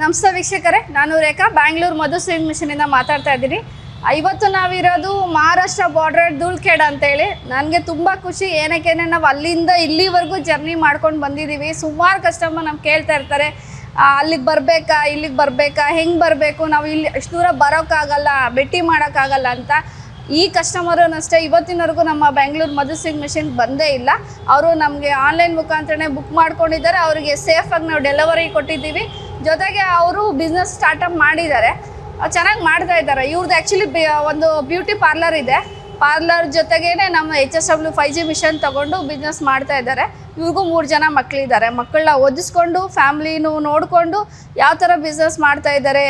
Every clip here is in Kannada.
ನಮಸ್ತೆ ವೀಕ್ಷಕರೇ, ನಾನು ರೇಖಾ, ಬ್ಯಾಂಗ್ಳೂರು ಮಧು ಸ್ವಿಂಗ್ ಮಿಷನಿಂದ ಮಾತಾಡ್ತಾ ಇದ್ದೀನಿ. ಇವತ್ತು ನಾವಿರೋದು ಮಹಾರಾಷ್ಟ್ರ ಬಾರ್ಡರ್ ಧೂಳ್ಖೇಡ್ ಅಂತೇಳಿ. ನನಗೆ ತುಂಬ ಖುಷಿ ಏನಕ್ಕೆ ನಾವು ಅಲ್ಲಿಂದ ಇಲ್ಲಿವರೆಗೂ ಜರ್ನಿ ಮಾಡ್ಕೊಂಡು ಬಂದಿದ್ದೀವಿ ಸುಮಾರು ಕಸ್ಟಮರ್ ನಮ್ಗೆ ಕೇಳ್ತಾ ಇರ್ತಾರೆ ಅಲ್ಲಿಗೆ ಬರಬೇಕಾ, ಇಲ್ಲಿಗೆ ಬರಬೇಕಾ, ಹೆಂಗೆ ಬರಬೇಕು? ನಾವು ಇಲ್ಲಿ ಅಷ್ಟು ದೂರ ಬರೋಕ್ಕಾಗಲ್ಲ, ಭೇಟಿ ಮಾಡೋಕ್ಕಾಗಲ್ಲ ಅಂತ. ಈ ಕಸ್ಟಮರು ಅಷ್ಟೇ ಇವತ್ತಿನವರೆಗೂ ನಮ್ಮ ಬೆಂಗಳೂರು ಮಧು ಸಿಂಗ್ ಮಿಷಿನ್ ಬಂದೇ ಇಲ್ಲ. ಅವರು ನಮಗೆ ಆನ್ಲೈನ್ ಮುಖಾಂತರನೇ ಬುಕ್ ಮಾಡ್ಕೊಂಡಿದ್ದಾರೆ. ಅವರಿಗೆ ಸೇಫಾಗಿ ನಾವು ಡೆಲಿವರಿ ಕೊಟ್ಟಿದ್ದೀವಿ. ಜೊತೆಗೆ ಅವರು ಬಿಸ್ನೆಸ್ ಸ್ಟಾರ್ಟಪ್ ಮಾಡಿದ್ದಾರೆ. ಚೆನ್ನಾಗಿ ಮಾಡ್ತಾ ಇದ್ದಾರೆ. ಇವ್ರದ್ದು ಆ್ಯಕ್ಚುಲಿ ಒಂದು ಬ್ಯೂಟಿ ಪಾರ್ಲರ್ ಇದೆ. ಪಾರ್ಲರ್ ಜೊತೆಗೇನೆ ನಮ್ಮ H S W five G machine ತಗೊಂಡು ಬಿಸ್ನೆಸ್ ಮಾಡ್ತಾ ಇದ್ದಾರೆ. ಇವ್ರಿಗೂ ಮೂರು ಜನ ಮಕ್ಕಳಿದ್ದಾರೆ ಮಕ್ಕಳನ್ನ ಓದಿಸ್ಕೊಂಡು ಫ್ಯಾಮ್ಲಿನೂ ನೋಡಿಕೊಂಡು ಯಾವ ಥರ ಬಿಸ್ನೆಸ್ ಮಾಡ್ತಾ ಇದ್ದಾರೆ,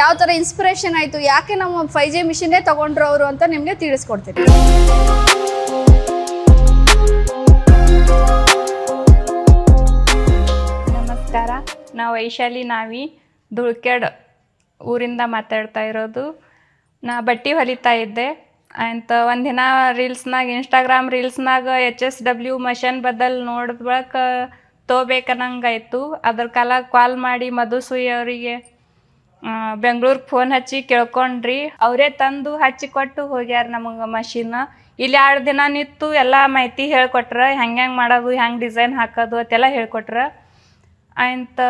ಯಾವ ಥರ ಇನ್ಸ್ಪಿರೇಷನ್ ಆಯಿತು, ಯಾಕೆ ನಮ್ಮ ಫೈ ಜಿ ಮಿಷನ್ನೇ ತೊಗೊಂಡ್ರು ಅವರು ಅಂತ ನಿಮಗೆ ತಿಳಿಸ್ಕೊಡ್ತೀನಿ. ನಾವು ವೈಶಾಲಿ, ನಾವಿ ಧುಳ್ಕೆಡ್ ಊರಿಂದ ಮಾತಾಡ್ತಾ ಇರೋದು. ನಾ ಬಟ್ಟೆ ಹೊಲಿತಾ ಇದ್ದೆ. ಅಂತ ಒಂದಿನ ರೀಲ್ಸ್ನಾಗ ಇನ್ಸ್ಟಾಗ್ರಾಮ್ ರೀಲ್ಸ್ನಾಗ ಎಚ್ ಎಸ್ ಡಬ್ಲ್ಯೂ ಮಷನ್ ಬದಲ್ ನೋಡಿದ ಬಳಿಕ ತೊಗೋಬೇಕನ್ನಂಗಾಯ್ತು ಅದ್ರ ಕಾಲ ಕಾಲ್ ಮಾಡಿ ಮಧುಸೂಯಿ ಅವರಿಗೆ ಬೆಂಗಳೂರಿಗೆ ಫೋನ್ ಹಚ್ಚಿ ಕೇಳ್ಕೊಂಡ್ರಿ. ಅವರೇ ತಂದು ಹಚ್ಚಿ ಕೊಟ್ಟು ಹೋಗ್ಯಾರ ನಮಗೆ ಮಷಿನ್. ಇಲ್ಲಿ ಎರಡು ದಿನ ನಿಂತು ಎಲ್ಲ ಮಾಹಿತಿ ಹೇಳ್ಕೊಟ್ರ. ಹೆಂಗೆ ಹೆಂಗೆ ಮಾಡೋದು, ಹೆಂಗೆ ಡಿಸೈನ್ ಹಾಕೋದು ಅಂತೆಲ್ಲ ಹೇಳ್ಕೊಟ್ರ. ಅಂತ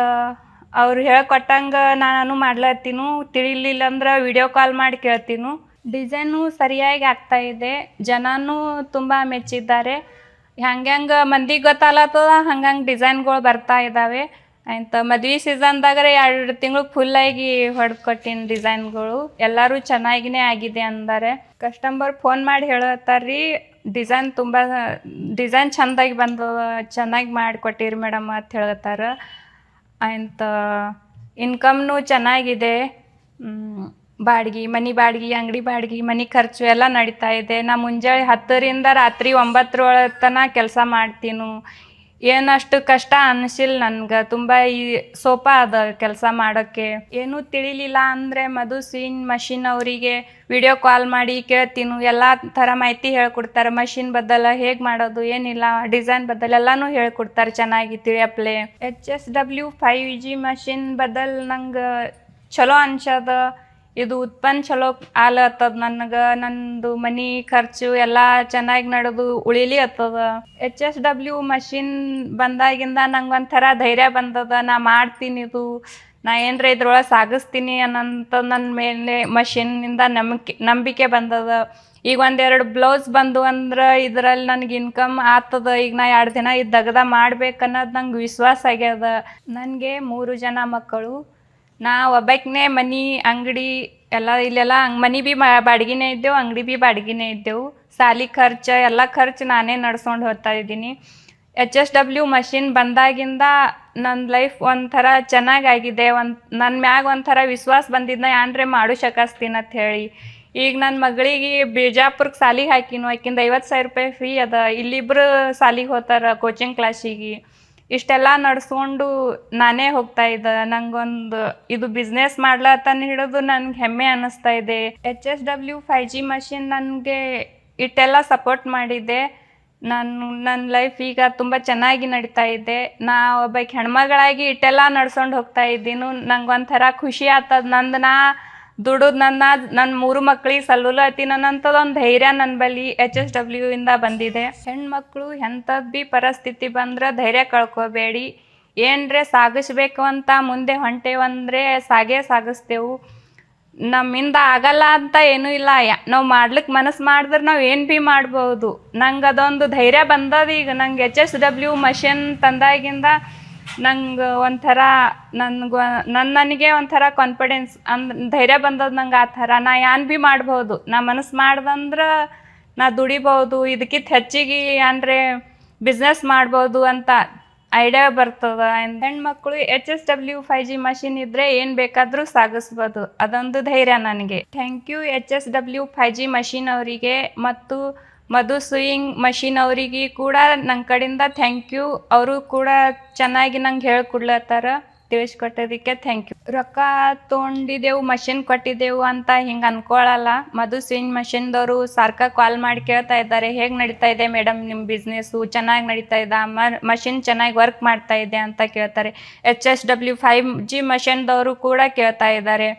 ಅವ್ರು ಹೇಳ್ಕೊಟ್ಟಂಗೆ ನಾನು ಮಾಡ್ಲತ್ತೀನು. ತಿಳಿಲಿಲ್ಲ ಅಂದ್ರೆ ವಿಡಿಯೋ ಕಾಲ್ ಮಾಡಿ ಕೇಳ್ತೀನು. ಡಿಸೈನು ಸರಿಯಾಗಿ ಆಗ್ತಾ ಇದೆ. ಜನನೂ ತುಂಬ ಮೆಚ್ಚಿದ್ದಾರೆ. ಹೆಂಗೆ ಮಂದಿಗೆ ಗೊತ್ತಾಗ್ಲತ್ತದ? ಹಂಗಂಗೆ ಡಿಸೈನ್ಗಳು ಬರ್ತಾ ಇದ್ದಾವೆ ಅಂತ ಮದ್ವೆ ಸೀಸನ್ದಾಗ್ರೆ ಎರಡು ತಿಂಗಳು ಫುಲ್ಲಾಗಿ ಹೊಡ್ಕೊಟ್ಟಿನ ಕೊಟ್ಟಿನ ಡಿಸೈನ್ಗಳು ಎಲ್ಲರೂ ಚೆನ್ನಾಗಿನೇ ಆಗಿದೆ ಅಂದಾರೆ. ಕಸ್ಟಮರ್ ಫೋನ್ ಮಾಡಿ ಹೇಳತ್ತಾರ್ರಿ. ಡಿಸೈನ್ ತುಂಬ, ಡಿಸೈನ್ ಚೆಂದಾಗಿ ಬಂದದ ಚೆನ್ನಾಗಿ ಮಾಡಿಕೊಟ್ಟಿರಿ ಮೇಡಮ್ ಅಂತ ಹೇಳತ್ತಾರ ಅಂತ, ಇನ್ಕಮ್ನು ಚೆನ್ನಾಗಿದೆ. ಬಾಡ್ಗಿ, ಮನಿ ಮನೆ ಬಾಡ್ಗೆ, ಅಂಗಡಿ ಬಾಡ್ಗಿ, ಮನೆ ಖರ್ಚು ಎಲ್ಲ ನಡೀತಾ ಇದೆ. ನಾ ಮುಂಜಾನೆ ಹತ್ತರಿಂದ ರಾತ್ರಿ ಒಂಬತ್ತರೊಳ ತನಕ ಕೆಲಸ ಮಾಡ್ತೀನು. ಏನಷ್ಟು ಕಷ್ಟ ಅನಿಸಿಲ್ಲ ನನ್ಗೆ. ತುಂಬ ಈ ಸೋಪ ಅದ ಕೆಲಸ ಮಾಡೋಕ್ಕೆ. ಏನೂ ತಿಳಿಲಿಲ್ಲ ಅಂದರೆ ಮಧು ಸೀನ್ ಮಷಿನ್ ಅವರಿಗೆ ವಿಡಿಯೋ ಕಾಲ್ ಮಾಡಿ ಕೇಳ್ತೀನಿ. ಎಲ್ಲ ಥರ ಮಾಹಿತಿ ಹೇಳ್ಕೊಡ್ತಾರೆ. ಮಷಿನ್ ಬದಲ ಹೇಗೆ ಮಾಡೋದು, ಏನಿಲ್ಲ ಡಿಸೈನ್ ಬದಲ ಎಲ್ಲನೂ ಹೇಳ್ಕೊಡ್ತಾರೆ ಚೆನ್ನಾಗಿ ತಿಳಿಯಪ್ಲೆ. H S W five G machine ಬದಲ್ ನಂಗೆ ಚಲೋ ಅನ್ಸದ. ಇದು ಉತ್ಪನ್ನ ಚಲೋ ಆಲತ್ತದ ನನಗೆ, ನಂದು ಮನಿ ಖರ್ಚು ಎಲ್ಲ ಚೆನ್ನಾಗಿ ನಡೆದು ಉಳಿಲಿ ಹತ್ತದ ಎಚ್ ಎಸ್ ಡಬ್ಲ್ಯೂ ಮಷಿನ್ ಬಂದಾಗಿಂದ ನಂಗೆ ಒಂಥರ ಧೈರ್ಯ ಬಂದದ, ನಾ ಮಾಡ್ತೀನಿ ಇದು, ನಾ ಏನರ ಇದ್ರೊಳಗೆ ಸಾಗಿಸ್ತೀನಿ ಅನ್ನಂತ ನನ್ನ ಮೇಲೆ ಮಷಿನ್ನಿಂದ ನಂಬಿಕೆ ನಂಬಿಕೆ ಬಂದದ. ಈಗ ಒಂದೆರಡು ಬ್ಲೌಸ್ ಬಂದು ಅಂದ್ರೆ ಇದರಲ್ಲಿ ನನಗೆ ಇನ್ಕಮ್ ಆಗ್ತದ ಈಗ ನಾ ಎರಡು ದಿನ ಇದು ದಗದ ಮಾಡ್ಬೇಕನ್ನೋದು ನಂಗೆ ವಿಶ್ವಾಸ ಆಗ್ಯದ. ನನಗೆ ಮೂರು ಜನ ಮಕ್ಕಳು ನಾ ಒಬ್ಬಾಕಿನೇ ಮನೆ, ಅಂಗಡಿ ಎಲ್ಲ ಇಲ್ಲೆಲ್ಲ ಹಂಗೆ ಮನೆ ಬಿ ಮಾ, ಬಾಡಿಗೆನೇ ಇದ್ದೆವು, ಅಂಗಡಿ ಬಿ ಬಾಡಿಗೆನೇ ಇದ್ದೆವು. ಸಾಲಿ ಖರ್ಚು, ಎಲ್ಲ ಖರ್ಚು ನಾನೇ ನಡ್ಸ್ಕೊಂಡು ಹೋಗ್ತಾ ಇದ್ದೀನಿ. ಎಚ್ ಎಸ್ ಡಬ್ಲ್ಯೂ ಮಷಿನ್ ಬಂದಾಗಿಂದ ನನ್ನ ಲೈಫ್ ಒಂಥರ ಚೆನ್ನಾಗಾಗಿದೆ. ಒಂದು ನನ್ನ ಮ್ಯಾಗ ಒಂಥರ ವಿಶ್ವಾಸ ಬಂದಿದ್ನ ಏನ್ರೆ ಮಾಡು ಶಕಸ್ತೀನಿ ಅಂತ ಹೇಳಿ. ಈಗ ನನ್ನ ಮಗಳಿಗೆ ಬಿಜಾಪುರಕ್ಕೆ ಸಾಲಿಗೆ ಹಾಕಿನು, ಆಕಿಂದ ಐವತ್ತು ಸಾವಿರ ರೂಪಾಯಿ ಫೀ ಅದ. ಇಲ್ಲಿಬ್ರು ಸಾಲಿಗೆ ಹೋಗ್ತಾರ ಕೋಚಿಂಗ್ ಕ್ಲಾಸಿಗೆ ಇಷ್ಟೆಲ್ಲ ನಡ್ಸ್ಕೊಂಡು ನಾನೇ ಹೋಗ್ತಾ ಇದ್ದೆ. ನಂಗೊಂದು ಇದು ಬಿಸ್ನೆಸ್ ಮಾಡ್ಲತ್ತಾನ ಹಿಡಿದು ನನ್ಗೆ ಹೆಮ್ಮೆ ಅನ್ನಿಸ್ತಾ ಇದೆ. H S W five G machine ನನಗೆ ಇಷ್ಟೆಲ್ಲ ಸಪೋರ್ಟ್ ಮಾಡಿದೆ. ನಾನು ನನ್ನ ಲೈಫ್ ಈಗ ತುಂಬ ಚೆನ್ನಾಗಿ ನಡೀತಾ ಇದೆ. ನಾ ಒಬ್ಬ ಹೆಣ್ಮಗಳಾಗಿ ಇಷ್ಟೆಲ್ಲ ನಡ್ಸ್ಕೊಂಡು ಹೋಗ್ತಾ ಇದ್ದೀನಿ. ನಂಗೆ ಒಂಥರ ಖುಷಿ ಆಗ್ತದ ನಂದು ನಾ ದುಡಿದು ನನ್ನ ನನ್ನ ಮೂರು ಮಕ್ಳಿಗೆ ಐತಿ ಅನ್ನೋಂಥದ್ದು ಒಂದು ಧೈರ್ಯ ನನ್ನ ಬಳಿ ಎಚ್ ಎಸ್ ಡಬ್ಲ್ಯೂ ಇಂದ ಬಂದಿದೆ. ಹೆಣ್ಮಕ್ಳು ಎಂಥದ್ದು ಭೀ ಪರಿಸ್ಥಿತಿ ಬಂದ್ರೆ ಧೈರ್ಯ ಕಳ್ಕೊಬೇಡಿ. ಏನ್ರೆ ಸಾಗಿಸ್ಬೇಕು ಅಂತ ಮುಂದೆ ಹೊಂಟೇವಂದ್ರೆ ಸಾಗೇ ಸಾಗಿಸ್ತೇವು. ನಮ್ಮಿಂದ ಆಗಲ್ಲ ಅಂತ ಏನೂ ಇಲ್ಲ. ನಾವು ಮಾಡ್ಲಿಕ್ಕೆ ಮನಸ್ಸು ಮಾಡಿದ್ರೆ ನಾವು ಏನು ಭೀ ಮಾಡ್ಬೋದು. ನಂಗೆ ಅದೊಂದು ಧೈರ್ಯ ಬಂದದ ಈಗ ನಂಗೆ ಎಚ್ ಎಸ್ ಡಬ್ಲ್ಯೂ ಮಷಿನ್ ತಂದಾಗಿಂದ ನಂಗೆ ಒಂಥರ ನನ್ಗೆ ನನ್ನ ನನಗೆ ಒಂಥರ ಕಾನ್ಫಿಡೆನ್ಸ್ ಅಂದ್, ಧೈರ್ಯ ಬಂದದ ನಂಗೆ ಆ ಥರ. ನಾ ಏನ್ ಭೀ ಮಾಡ್ಬೋದು. ನಾ ಮನಸ್ಸು ಮಾಡ್ದಂದ್ರೆ ನಾ ದುಡಿಬೋದು. ಇದಕ್ಕಿಂತ ಹೆಚ್ಚಿಗೆ ಅಂದರೆ ಬಿಸ್ನೆಸ್ ಮಾಡ್ಬೋದು ಅಂತ ಐಡಿಯಾ ಬರ್ತದ. ಹೆಣ್ಣು ಹೆಣ್ಮಕ್ಳು H S W five G machine ಇದ್ರೆ ಏನು ಬೇಕಾದರೂ ಸಾಗಿಸ್ಬೋದು. ಅದೊಂದು ಧೈರ್ಯ ನನಗೆ. Thank you H S W five G machine ಅವರಿಗೆ ಮತ್ತು ಮಧು ಸುಯಿಂಗ್ ಮಷೀನ್ ಅವರಿಗೆ ಕೂಡ ನನ್ನ ಕಡೆಯಿಂದ ಥ್ಯಾಂಕ್ ಯು ಅವರು ಕೂಡ ಚೆನ್ನಾಗಿ ನಂಗೆ ಹೇಳ್ಕೊಡ್ಲತ್ತಾರ. ತಿಳಿಸ್ಕೊಟ್ಟಿದ್ದಕ್ಕೆ ಥ್ಯಾಂಕ್ ಯು ರೊಕ್ಕ ತೊಗೊಂಡಿದ್ದೆವು ಮಷಿನ್ ಕೊಟ್ಟಿದ್ದೆವು ಅಂತ ಹಿಂಗೆ ಅನ್ಕೊಳ್ಳಲ್ಲ ಮಧು ಸಿಂಗ್ ಮಷಿನ್ದವರು ಸಾರ್ಕ ಕಾಲ್ ಮಾಡಿ ಕೇಳ್ತಾ ಇದ್ದಾರೆ, ಹೇಗೆ ನಡೀತಾ ಇದೆ ಮೇಡಮ್ ನಿಮ್ಮ ಬಿಸ್ನೆಸ್ಸು ಚೆನ್ನಾಗಿ ನಡೀತಾ ಇದೆ? ಮಷಿನ್ ಚೆನ್ನಾಗಿ ವರ್ಕ್ ಮಾಡ್ತಾ ಇದೆ ಅಂತ ಕೇಳ್ತಾರೆ. H S W five G ಮಷಿನ್ದವರು ಕೂಡ ಕೇಳ್ತಾ ಇದ್ದಾರೆ.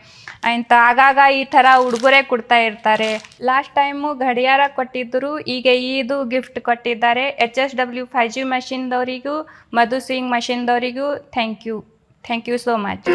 ಅಂತ ಆಗಾಗ ಈ ಥರ ಉಡುಗೊರೆ ಕೊಡ್ತಾ ಇರ್ತಾರೆ. ಲಾಸ್ಟ್ ಟೈಮು ಗಡಿಯಾರ ಕೊಟ್ಟಿದ್ದರು ಈಗ ಇದು ಗಿಫ್ಟ್ ಕೊಟ್ಟಿದ್ದಾರೆ. H S W five G ಮಷಿನ್ದವರಿಗೂ Madhu Singh ಮಷಿನ್ದವರಿಗೂ thank you thank you so much